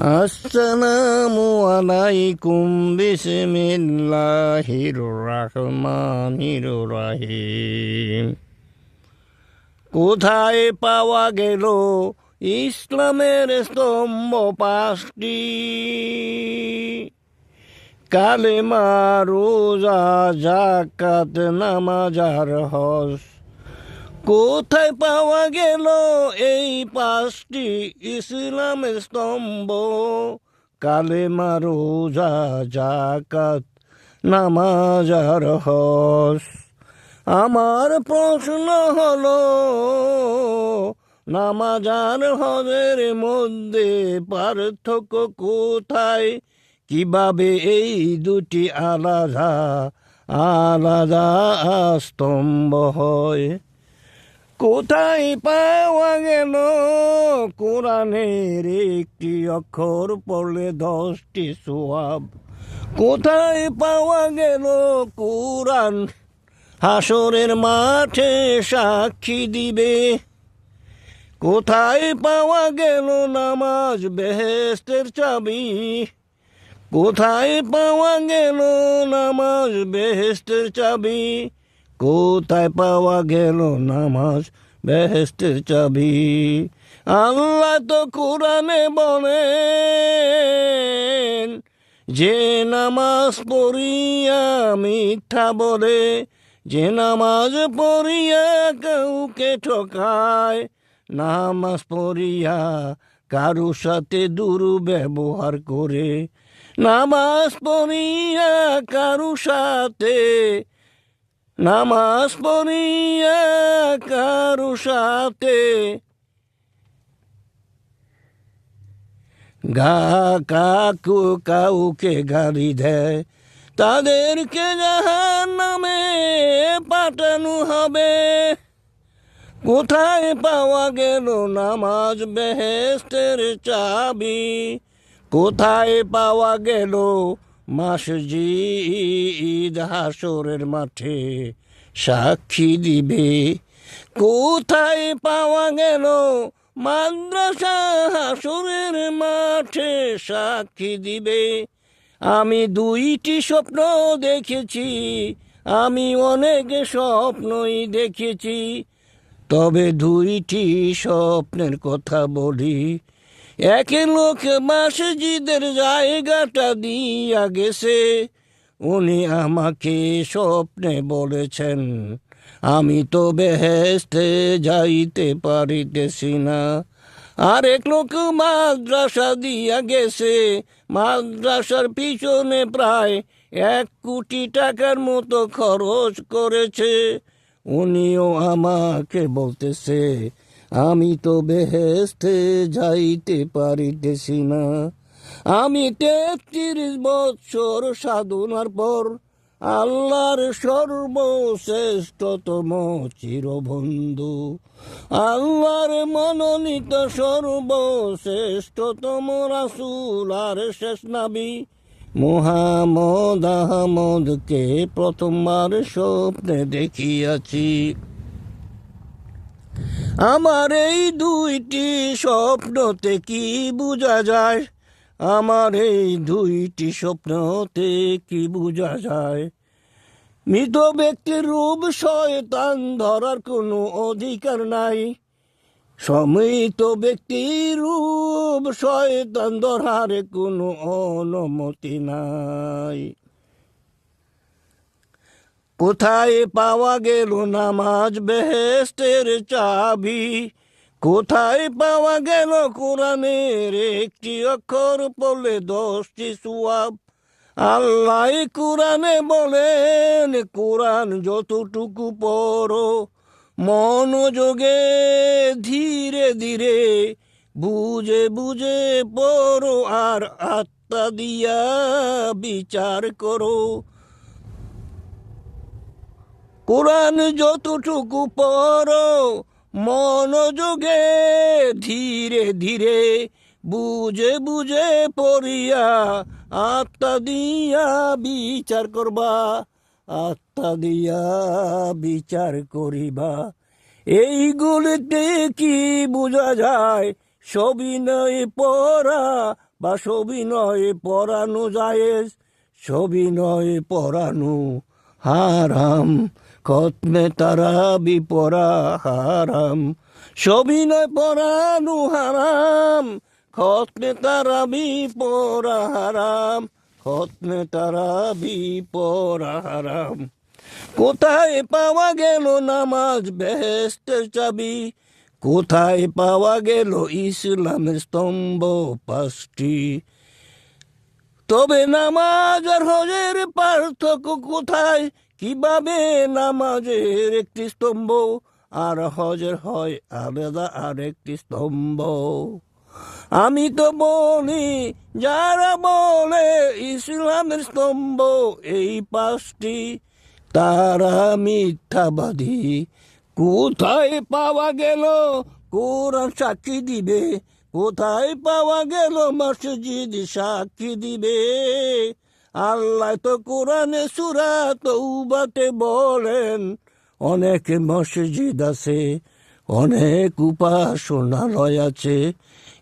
আসসালামু আলাইকুম, বিসমিল্লাহির রহমানির রহিম। কোথায় পাওয়া গেল ইসলামের স্তম্ভ পাঁচটি? কালেমা, রোজা জাকাত নামাজার হস কোথায় পাওয়া গেল এই পাঁচটি ইসলামের স্তম্ভ? কালেমা রোজা জাকাত নামাজার হস। আমার প্রশ্ন হলো নামাজার হজের মধ্যে পার্থক্য কোথায়? কীভাবে এই দুটি আলাদা আলাদা স্তম্ভ হয়? কোথায় পাওয়া গেল? কোরআনের একটি অক্ষর পড়লে দশটি সোয়াব। কোথায় পাওয়া গেল? কোরআন হাসরের মাঠে সাক্ষী দিবে। কোথায় পাওয়া গেল নামাজ বেহেস্তের চাবি? কোথায় পাওয়া গেল নামাজ বেহেস্তের চাবি? কোথায় পাওয়া গেল নামাজ? বেহেস্তের চাবি। আল্লাহ তো কোরআনে বলেন, যে নামাজ পড়িয়া মিথ্যা বলে, যে নামাজ পড়িয়া কাউকে ঠকায়, নামাজ পড়িয়া কারও সাথে দুর্ব্যবহার করে, নামাজ পড়িয়া কারও সাথে নামাজ পড়িয়া কারও সাথে গা কাকু কাউকে গাড়ি দেয়, তাদেরকে জাহান নামে পাঠানো হবে। কোথায় পাওয়া গেল নামাজ বেহেস্তের চাবি? কোথায় পাওয়া গেল মসজিদ হাসরের মাঠে সাক্ষী দিবে। কোথায় পাওয়া গেল মাদ্রাসা হাসরের মাঠে সাক্ষী দিবে? আমি দুইটি স্বপ্ন দেখেছি, আমি অনেক স্বপ্নই দেখেছি। তবে দুইটি স্বপ্নের কথা বলি এক লোক মসজিদের জায়গাটা দিয়া গেছে। উনি আমাকে স্বপ্নে বলেছেন, আমি তো বেহেস্তে যাইতে পারিতেছি না। আরেক লোক মাদ্রাসা দিয়া গেছে। মাদ্রাসার পিছনে প্রায় এক কোটি টাকার মতো খরচ করেছে। উনিও আমাকে বলতেছে আমি তো বেহেস্তে যাইতে পারিতেছি না। আমি তেত্রিশ বছর সাধনার পর আল্লাহর সর্বশ্রেষ্ঠতম চিরবন্ধু। আল্লাহর মনোনীত সর্বশ্রেষ্ঠতম রাসুল আর শেষ নাবি মোহাম্মদ আহমদকে প্রথমবার স্বপ্নে দেখিয়াছি। আমার এই দুইটি স্বপ্নতে কি বোঝা যায়? আমার এই দুইটি স্বপ্নতে কি বোঝা যায়? মৃত ব্যক্তির রূপ শয়তান ধরার কোনো অধিকার নাই। সমৃত ব্যক্তির রূপ শয়তান ধরার কোনো অনুমতি নাই। কোথায় পাওয়া গেল নামাজ বেহেস্তের চাবি? কোথায় পাওয়া গেল কোরআনের একটি অক্ষর পড়লে দশটি সুয়াব? আল্লাহ কোরআনে বলেন, কোরআন যতটুকু পড়ো, মনোযোগে ধীরে ধীরে বুঝে বুঝে পড়ো, আর আত্মা দিয়া বিচার করো। কোরআন যতটুকু পড়ো, মনোযোগে ধীরে ধীরে বুঝে বুঝে পড়িয়া আত্মা দিয়া বিচার করবা, আত্মা দিয়া বিচার করিবা। এইগুলিতে কি বোঝা যায় সবিনয় পড়া বা সবিনয়ে পড়ানো জায়েজ সবিনয়ে পড়ানো হারাম। খতমে তারা বিপরা হারাম সবিনয় পরানো হারাম। খতমে তারা বিপরা হারাম খতমে তারা বিপরা হারাম কোথায় পাওয়া গেল নামাজ বেহেস্তের চাবি? কোথায় পাওয়া গেল ইসলামের স্তম্ভ পাঁচটি? তবে নামাজ আর হজের পার্থক্য কোথায়? কীভাবে নামাজের একটি স্তম্ভ আর হজের হয় আলাদা আরেকটি স্তম্ভ? আমি তো বলি, যারা বলে ইসলামের স্তম্ভ, এই পাঁচটি, তারা মিথ্যাবাদী। কোথায় পাওয়া গেল? কোরআন সাক্ষী দিবে। কোথায় পাওয়া গেল? মসজিদ সাক্ষী দিবে। আল্লাহ তো কোরআনে সুরা তৌবাতে বলেন, অনেক মসজিদ আছে, অনেক উপাসনালয় আছে।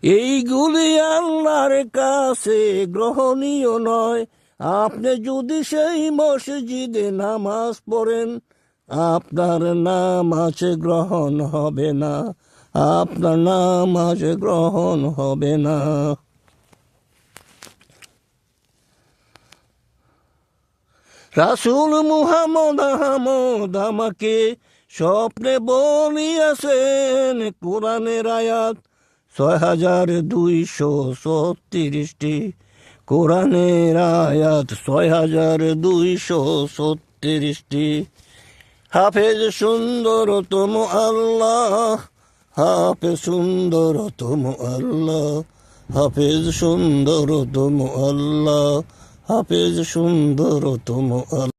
এইগুলি আল্লাহর কাছে গ্রহণীয় নয়। আপনি যদি সেই মসজিদে নামাজ পড়েন, আপনার নামাজ গ্রহণ হবে না। আপনার নামাজ গ্রহণ হবে না। রাসুল মুহাম্মদ আহমদ আমাকে স্বপ্নে বলিয়াছেন কোরআনের আয়াত ছয় হাজার দুইশো ছত্রিশটি। কোরআনের আয়াত ছয় হাজার দুইশো ছত্রিশটি। হাফেজ সুন্দর সুন্দরতম আল্লাহ, হাফেজ সুন্দরতম আল্লাহ, হাফেজ সুন্দর সুন্দরতম আল্লাহ। হাফেজ সুন্দরতম আল্লাহ